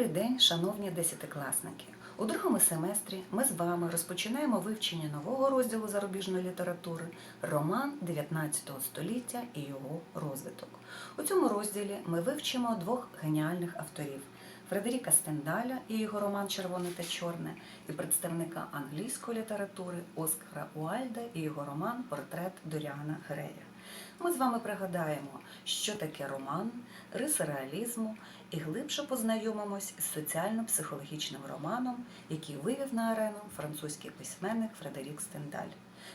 Добрий день, шановні десятикласники. У другому семестрі ми з вами розпочинаємо вивчення нового розділу зарубіжної літератури Роман 19 століття і його розвиток. У цьому розділі ми вивчимо двох геніальних авторів Фредеріка Стендаля і його роман Червоне та чорне, і представника англійської літератури Оскара Уальда і його роман Портрет Доріана Грея. Ми з вами пригадаємо, що таке роман, риси реалізму і глибше познайомимось з соціально-психологічним романом, який вивів на арену французький письменник Фредерік Стендаль.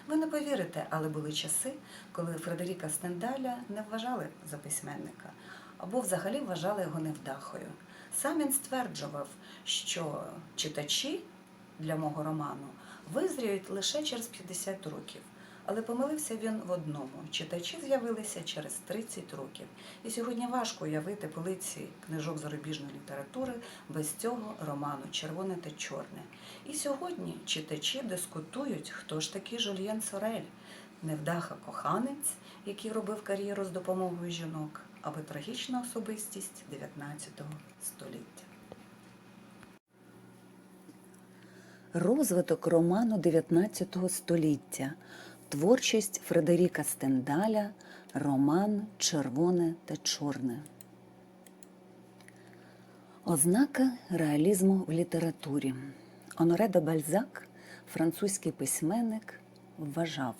Ви не повірите, але були часи, коли Фредеріка Стендаля не вважали за письменника або взагалі вважали його невдахою. Сам він стверджував, що читачі для мого роману визріють лише через 50 років. Але помилився він в одному: читачі з'явилися через 30 років. І сьогодні важко уявити полиці книжок зарубіжної літератури без цього роману Червоне та чорне. І сьогодні читачі дискутують, хто ж такий Жульєн Сорель, невдаха коханець, який робив кар'єру з допомогою жінок, або трагічна особистість 19 століття. Розвиток роману 19 століття. Творчість Фредеріка Стендаля, роман Червоне та Чорне. Ознака реалізму в літературі. Оноре де Бальзак, французький письменник, вважав,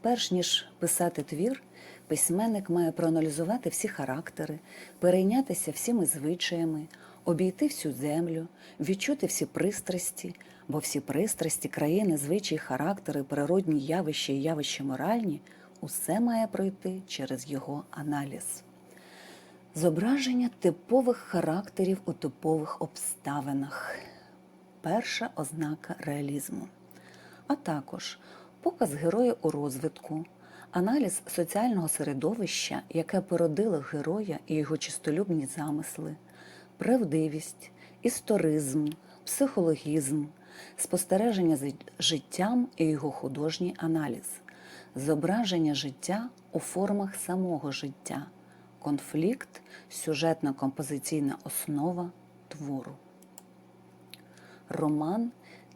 перш ніж писати твір, письменник має проаналізувати всі характери, перейнятися всіми звичаями, обійти всю землю, відчути всі пристрасті, бо всі пристрасті, країни, звичаї, характери, природні явища і явища моральні усе має пройти через його аналіз. Зображення типових характерів у типових обставинах перша ознака реалізму, а також показ героя у розвитку, аналіз соціального середовища, яке породило героя і його чистолюбні замисли, правдивість, історизм, психологізм, спостереження за життям і його художній аналіз, зображення життя у формах самого життя, конфлікт, сюжетна композиційна основа твору. Роман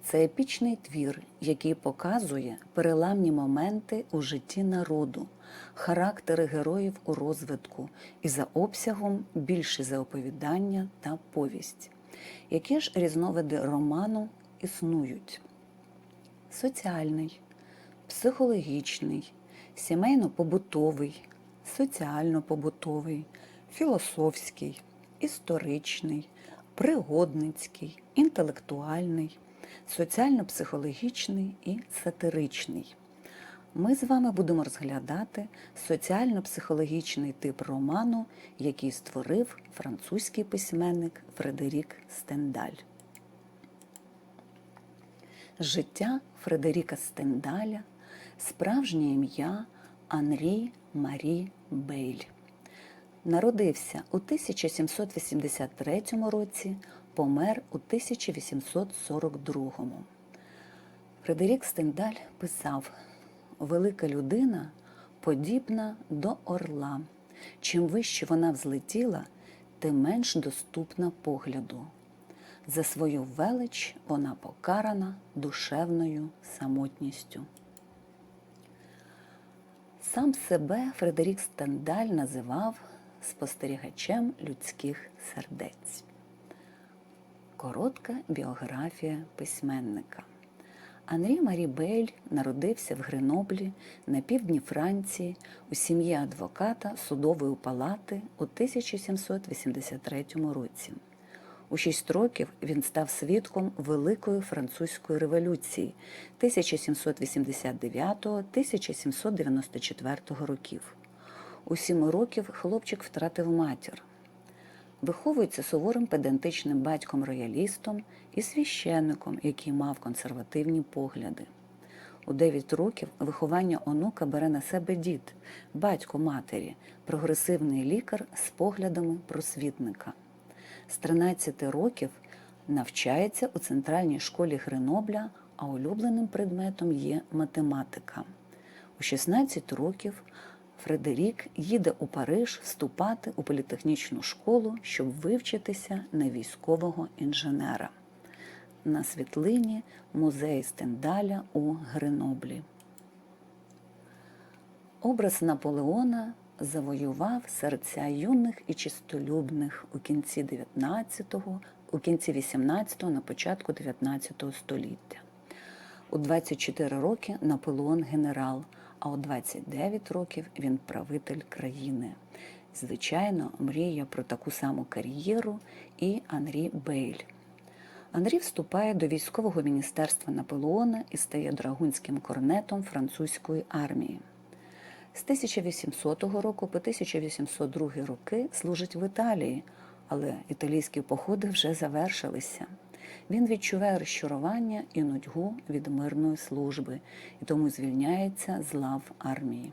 це епічний твір, який показує переламні моменти у житті народу, характери героїв у розвитку і за обсягом більше за оповідання та повість. Які ж різновиди роману існують? Соціальний, психологічний, сімейно-побутовий, соціально-побутовий, філософський, історичний, пригодницький, інтелектуальний, соціально-психологічний і сатиричний. Ми з вами будемо розглядати соціально-психологічний тип роману, який створив французький письменник Фредерік Стендаль. Життя Фредеріка Стендаля, справжнє ім'я Анрі Марі Бейль. Народився у 1783 році, помер у 1842. Фредерік Стендаль писав: Велика людина подібна до орла. Чим вище вона взлетіла, тим менш доступна погляду. За свою велич вона покарана душевною самотністю. Сам себе Фредерік Стендаль називав спостерігачем людських сердець. Коротка біографія письменника. Анрі Марі Бель народився в Греноблі на півдні Франції у сім'ї адвоката судової палати у 1783 році. У шість років він став свідком Великої французької революції 1789-1794 років. У сім років хлопчик втратив матір. Виховується суворим педантичним батьком-роялістом і священником, який мав консервативні погляди. У 9 років виховання онука бере на себе дід, батько матері, прогресивний лікар з поглядами просвітника. З 13 років навчається у центральній школі Гренобля, а улюбленим предметом є математика. У 16 років Фредерік їде у Париж вступати у політехнічну школу, щоб вивчитися на військового інженера. На світлині музей Стендаля у Греноблі. Образ Наполеона завоював серця юних і чистолюбних у кінці 19-го, у кінці 18-го, на початку 19 століття. У 24 роки Наполеон генерал, а у 29 років він правитель країни. Звичайно, мріє про таку саму кар'єру і Анрі Бейль. Анрі вступає до військового міністерства Наполеона і стає драгунським корнетом французької армії. З 1800 року по 1802 роки служить в Італії, але італійські походи вже завершилися. Він відчуває розчарування і нудьгу від мирної служби і тому звільняється з лав армії.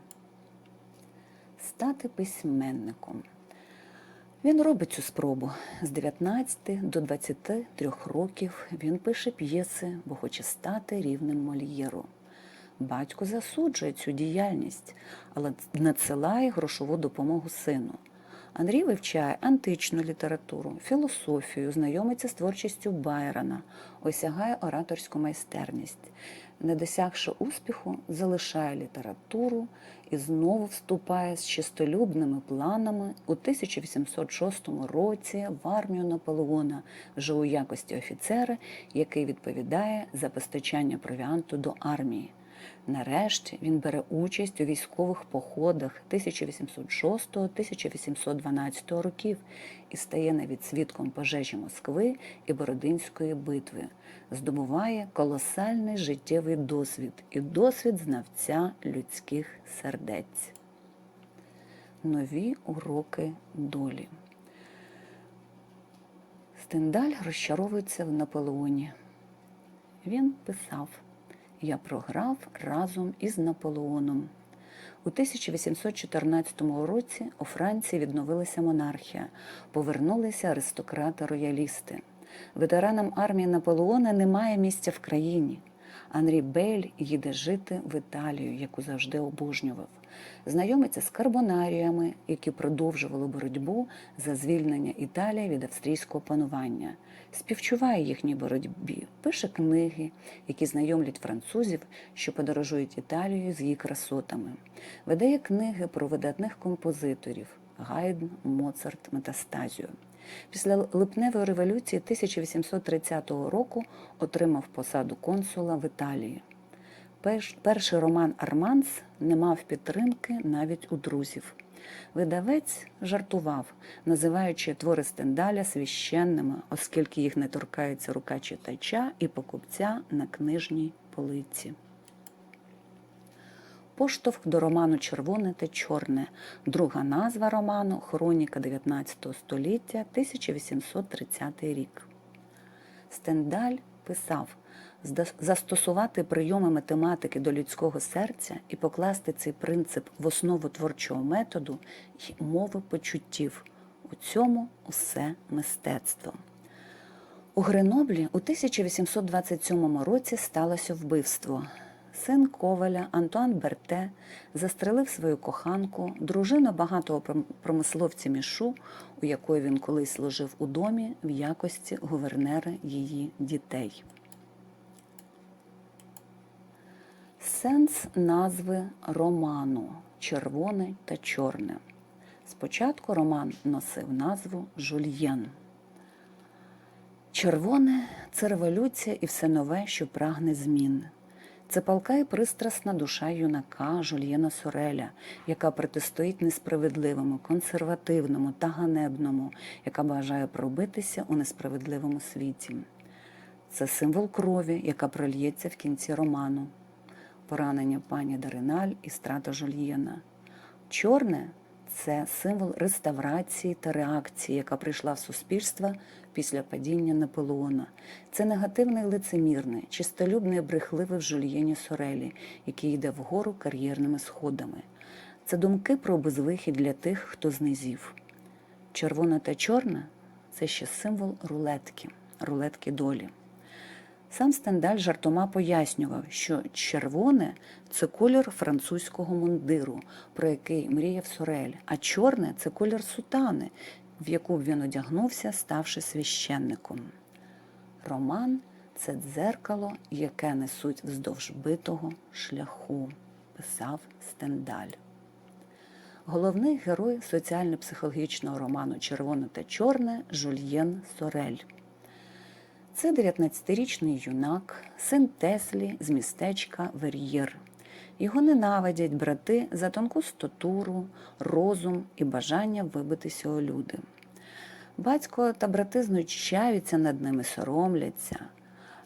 Стати письменником. Він робить цю спробу. З 19 до 23 років він пише п'єси, бо хоче стати рівнем Мольєру. Батько засуджує цю діяльність, але надсилає грошову допомогу сину. Андрій вивчає античну літературу, філософію, знайомиться з творчістю Байрона, осягає ораторську майстерність. Не досягши успіху, залишає літературу і знову вступає з чистолюбними планами у 1806 році в армію Наполеона вже у якості офіцера, який відповідає за постачання провіанту до армії. Нарешті він бере участь у військових походах 1806-1812 років і стає навіть свідком пожежі Москви і Бородинської битви, здобуває колосальний життєвий досвід і досвід знавця людських сердець. Нові уроки долі. Стендаль розчаровується в Наполеоні. Він писав. Я програв разом із Наполеоном. У 1814 році у Франції відновилася монархія, повернулися аристократи-роялісти. Ветеранам армії Наполеона немає місця в країні. Анрі Бель їде жити в Італію, яку завжди обожнював. Знайомиться з карбонаріями, які продовжували боротьбу за звільнення Італії від австрійського панування. Співчуває їхній боротьбі, пише книги, які знайомлять французів, що подорожують Італією з її красотами. Видає книги про видатних композиторів Гайдн, Моцарт, Метастазію. Після липневої революції 1830 року отримав посаду консула в Італії. Перший роман Арманс не мав підтримки навіть у друзів. Видавець жартував, називаючи твори Стендаля священними, оскільки їх не торкається рука читача і покупця на книжній полиці. Поштовх до роману Червоне та Чорне, друга назва роману Хроніка 19 століття, 1830 рік. Стендаль писав застосувати прийоми математики до людського серця і покласти цей принцип в основу творчого методу і мови почуттів. У цьому усе мистецтво. У Греноблі у 1827 році сталося вбивство. Син Коваля Антуан Берте застрелив свою коханку, дружину багатого промисловця Мішу, у якої він колись служив у домі в якості гувернера її дітей. Сенс назви роману Червоне та чорне. Спочатку роман носив назву Жульєн. Червоне це революція і все нове, що прагне змін. Це палка і пристрасна душа юнака Жульєна Сореля, яка протистоїть несправедливому, консервативному та ганебному, яка бажає пробитися у несправедливому світі. Це символ крові, яка прольється в кінці роману поранення пані Дариналь і страта Жульєна. Чорне це символ реставрації та реакції, яка прийшла в суспільство після падіння Наполеона. Це негативний лицемірний, чистолюбний, брехливий в жульєні Сорелі, який йде вгору кар'єрними сходами. Це думки про безвихід для тих, хто знизів. Червона та чорна це ще символ рулетки, рулетки долі. Сам Стендаль жартома пояснював, що червоне це колір французького мундиру, про який мріяв Сорель, а чорне це колір сутани, в яку він одягнувся, ставши священником. Роман це дзеркало, яке несуть вздовж битого шляху, писав Стендаль. Головний герой соціально-психологічного роману Червоне та чорне Жульєн Сорель. Це 19-річний юнак, син Теслі з містечка Вер'єр. Його ненавидять брати за тонку статуру, розум і бажання вибитися у люди. Батько та брати знущаються над ними, соромляться.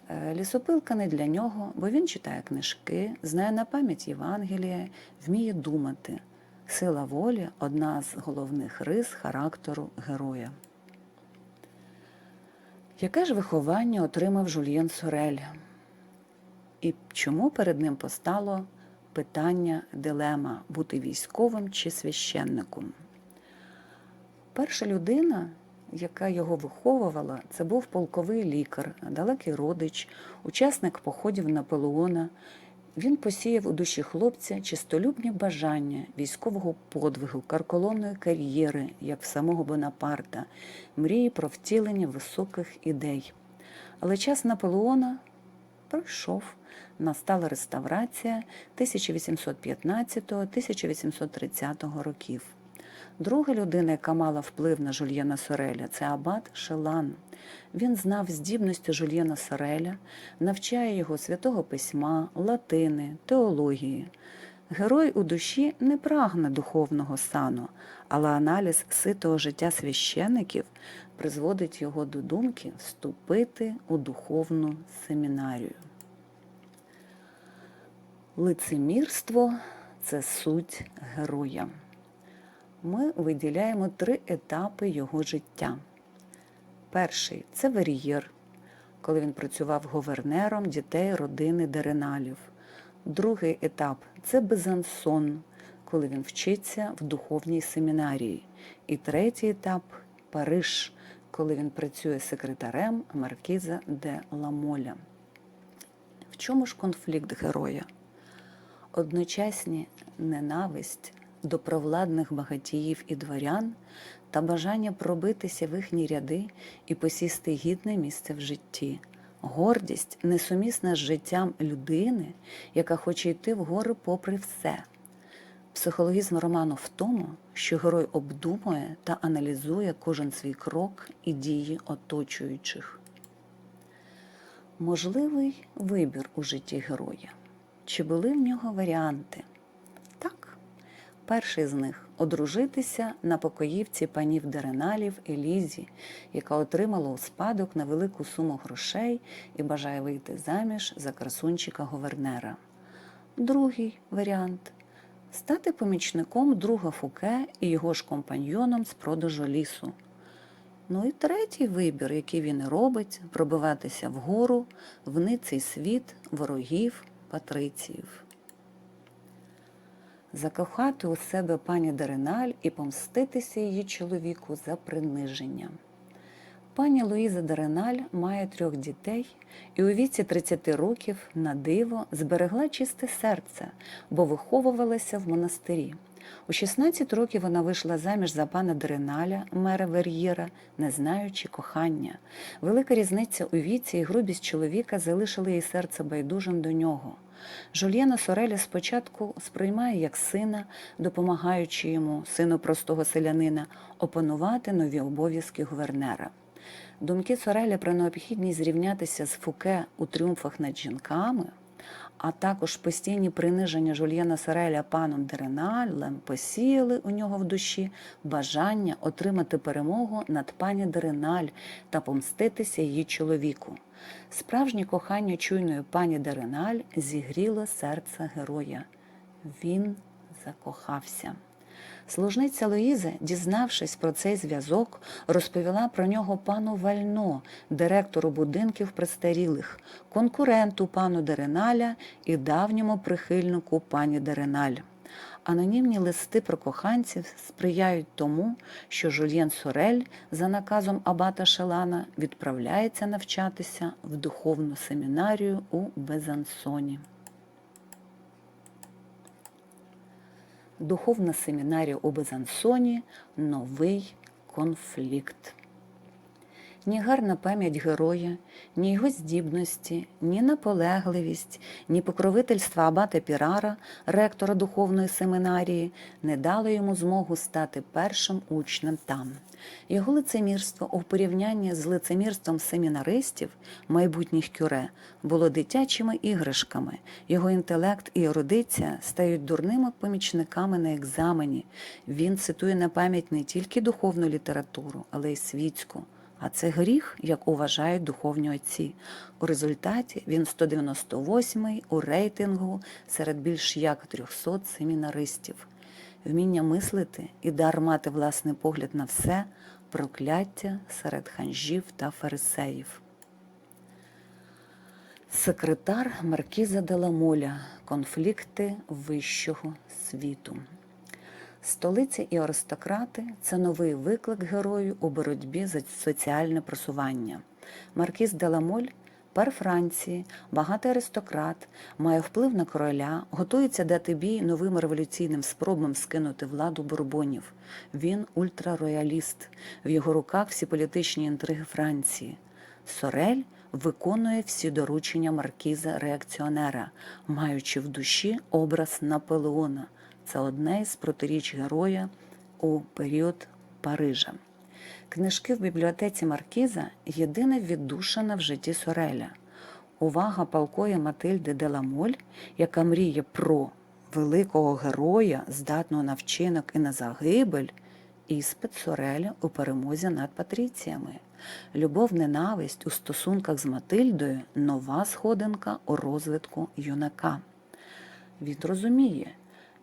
Е, Лісопилка не для нього, бо він читає книжки, знає на пам'ять Євангелія, вміє думати. Сила волі одна з головних рис характеру героя. Яке ж виховання отримав Жульєн Сорель? І чому перед ним постало питання дилема бути військовим чи священником? Перша людина, яка його виховувала, це був полковий лікар, далекий родич, учасник походів Наполеона. Він посіяв у душі хлопця чистолюбні бажання військового подвигу, карколомної кар'єри, як в самого Бонапарта, мрії про втілення високих ідей. Але час Наполеона пройшов. Настала реставрація 1815-1830 років. Друга людина, яка мала вплив на Жульєна Сореля, це Абат Шелан. Він знав здібності Жульєна Сореля, навчає його святого письма, латини, теології. Герой у душі не прагне духовного сану, але аналіз ситого життя священиків призводить його до думки вступити у духовну семінарію. Лицемірство це суть героя. Ми виділяємо три етапи його життя. Перший це Верієр, коли він працював гувернером дітей родини Дереналів. Другий етап це Безансон, коли він вчиться в духовній семінарії. І третій етап Париж, коли він працює секретарем Маркіза де Ламоля. В чому ж конфлікт героя? Одночасні ненависть до провладних багатіїв і дворян та бажання пробитися в їхні ряди і посісти гідне місце в житті, гордість несумісна з життям людини, яка хоче йти вгору попри все. Психологізм роману в тому, що герой обдумує та аналізує кожен свій крок і дії оточуючих. Можливий вибір у житті героя. Чи були в нього варіанти? Перший з них одружитися на покоївці панів Дереналів Елізі, яка отримала у спадок невелику суму грошей і бажає вийти заміж за красунчика говернера. Другий варіант стати помічником друга Фуке і його ж компаньйоном з продажу лісу. Ну і третій вибір, який він робить, пробиватися вгору в ниций світ ворогів патриціїв. Закохати у себе пані Дереналь і помститися її чоловіку за приниження. Пані Луїза Дереналь має трьох дітей і у віці 30 років на диво зберегла чисте серце, бо виховувалася в монастирі. У 16 років вона вийшла заміж за пана Дереналя, мера Вер'єра, не знаючи кохання. Велика різниця у віці і грубість чоловіка залишили її серце байдужим до нього. Жульєна Сореля спочатку сприймає як сина, допомагаючи йому, сину простого селянина, опанувати нові обов'язки гувернера. Думки Сореля про необхідність зрівнятися з Фуке у тріумфах над жінками, а також постійні приниження Жульєна Сареля паном Дереналем посіяли у нього в душі бажання отримати перемогу над пані Дереналь та помститися її чоловіку. Справжнє кохання чуйної пані Дереналь зігріло серце героя. Він закохався. Служниця Луїзи, дізнавшись про цей зв'язок, розповіла про нього пану Вально, директору будинків престарілих, конкуренту пану Дереналя і давньому прихильнику пані Дереналь. Анонімні листи про коханців сприяють тому, що Жульєн Сорель за наказом Абата Шелана відправляється навчатися в духовну семінарію у Безансоні. Духовна семінарія у Безансоні новий конфлікт. Ні гарна пам'ять героя, ні його здібності, ні наполегливість, ні покровительства Абата Пірара, ректора духовної семинарії, не дали йому змогу стати першим учнем там. Його лицемірство у порівнянні з лицемірством семінаристів, майбутніх кюре, було дитячими іграшками. Його інтелект і ерудиція стають дурними помічниками на екзамені. Він цитує на пам'ять не тільки духовну літературу, але й світську. А це гріх, як вважають духовні отці. У результаті він 198-й у рейтингу серед більш як 300 семінаристів. Вміння мислити і дар мати власний погляд на все прокляття серед ханжів та фарисеїв. Секретар Маркіза Деламоля. Конфлікти вищого світу. Столиця і аристократи це новий виклик герою у боротьбі за соціальне просування. Маркіз Деламоль пер Франції, багатий аристократ, має вплив на короля, готується дати бій новим революційним спробам скинути владу бурбонів. Він ультрарояліст. В його руках всі політичні інтриги Франції. Сорель виконує всі доручення маркіза реакціонера, маючи в душі образ Наполеона. Це одне із протиріч героя у період Парижа. Книжки в бібліотеці Маркіза єдина віддушина в житті Сореля. Увага палкої Матильди Деламоль, яка мріє про великого героя, здатного на вчинок і на загибель, іспит Сореля у перемозі над патріціями. Любов, ненависть у стосунках з Матильдою нова сходинка у розвитку юнака. Він розуміє,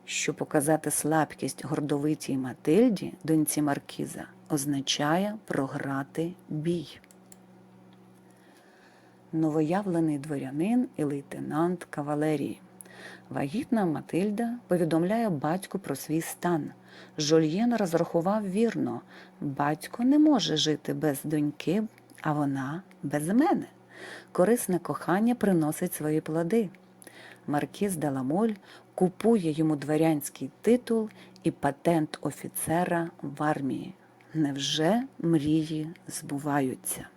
що показати слабкість гордовитій Матильді, доньці Маркіза, означає програти бій. Новоявлений дворянин і лейтенант кавалерії. Вагітна Матильда повідомляє батьку про свій стан. Жольєн розрахував вірно, батько не може жити без доньки, а вона без мене. Корисне кохання приносить свої плоди. Маркіз Деламоль купує йому дворянський титул і патент офіцера в армії. Невже мрії збуваються?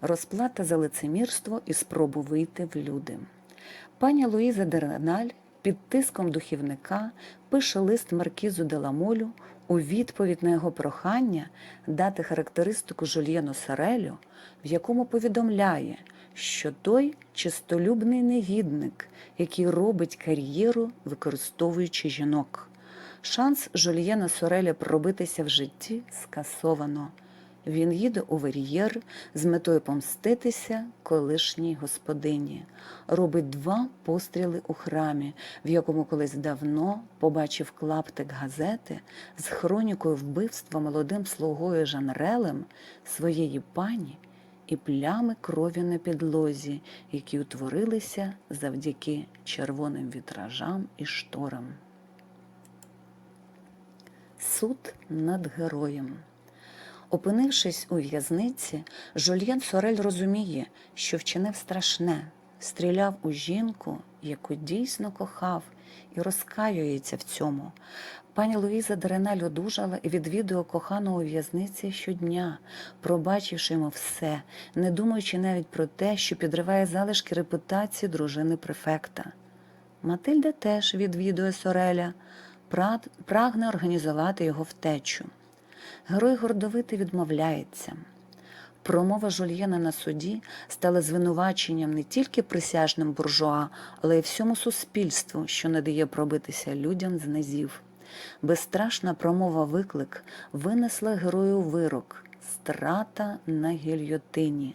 Розплата за лицемірство і спробу вийти в люди. Пані Луїза Дереналь під тиском духівника пише лист Маркізу Деламолю у відповідь на його прохання дати характеристику Жульєну Сарелю, в якому повідомляє, що той чистолюбний негідник, який робить кар'єру, використовуючи жінок. Шанс Жульєна Сореля пробитися в житті скасовано. Він їде у вер'єр з метою помститися колишній господині, робить два постріли у храмі, в якому колись давно побачив клаптик газети з хронікою вбивства молодим слугою Жанрелем своєї пані і плями крові на підлозі, які утворилися завдяки червоним вітражам і шторам. Суд над героєм. Опинившись у в'язниці, Жульєн Сорель розуміє, що вчинив страшне, стріляв у жінку, яку дійсно кохав, і розкаюється в цьому. Пані Луїза Дереналь одужала і відвідує коханого у в'язниці щодня, пробачивши йому все, не думаючи навіть про те, що підриває залишки репутації дружини префекта. Матильда теж відвідує Сореля, прагне організувати його втечу. Герой гордовитий відмовляється. Промова Жульєна на суді стала звинуваченням не тільки присяжним буржуа, але й всьому суспільству, що не дає пробитися людям з низів. Безстрашна промова виклик винесла герою вирок страта на гільйотині.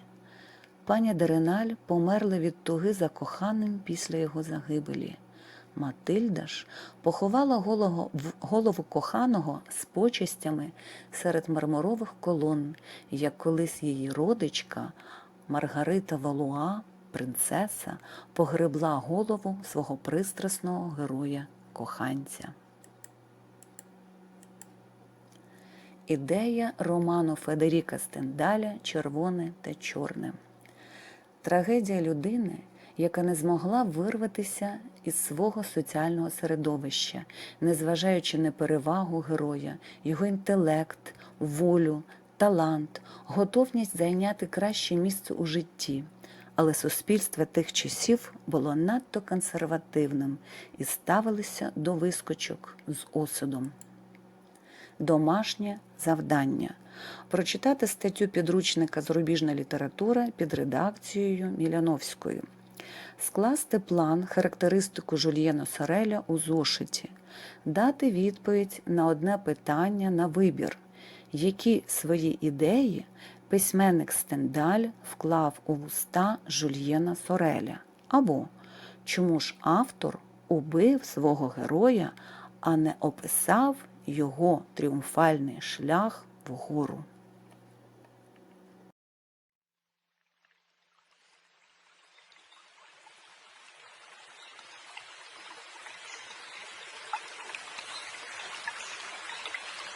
Пані Дереналь померла від туги за коханим після його загибелі. Матильда ж поховала голову, голову коханого з почестями серед мармурових колон, як колись її родичка Маргарита Валуа, принцеса, погребла голову свого пристрасного героя коханця. Ідея роману Федеріка Стендаля Червоне та чорне. Трагедія людини, яка не змогла вирватися із свого соціального середовища, незважаючи на перевагу героя, його інтелект, волю, талант, готовність зайняти краще місце у житті. Але суспільство тих часів було надто консервативним і ставилося до вискочок з осудом. Домашнє завдання прочитати статтю підручника Зарубіжна література під редакцією Міляновської, скласти план, характеристику Жульєна Сореля у зошиті, дати відповідь на одне питання на вибір, які свої ідеї письменник Стендаль вклав у вуста Жульєна Сореля, або чому ж автор убив свого героя, а не описав його тріумфальний шлях вгору.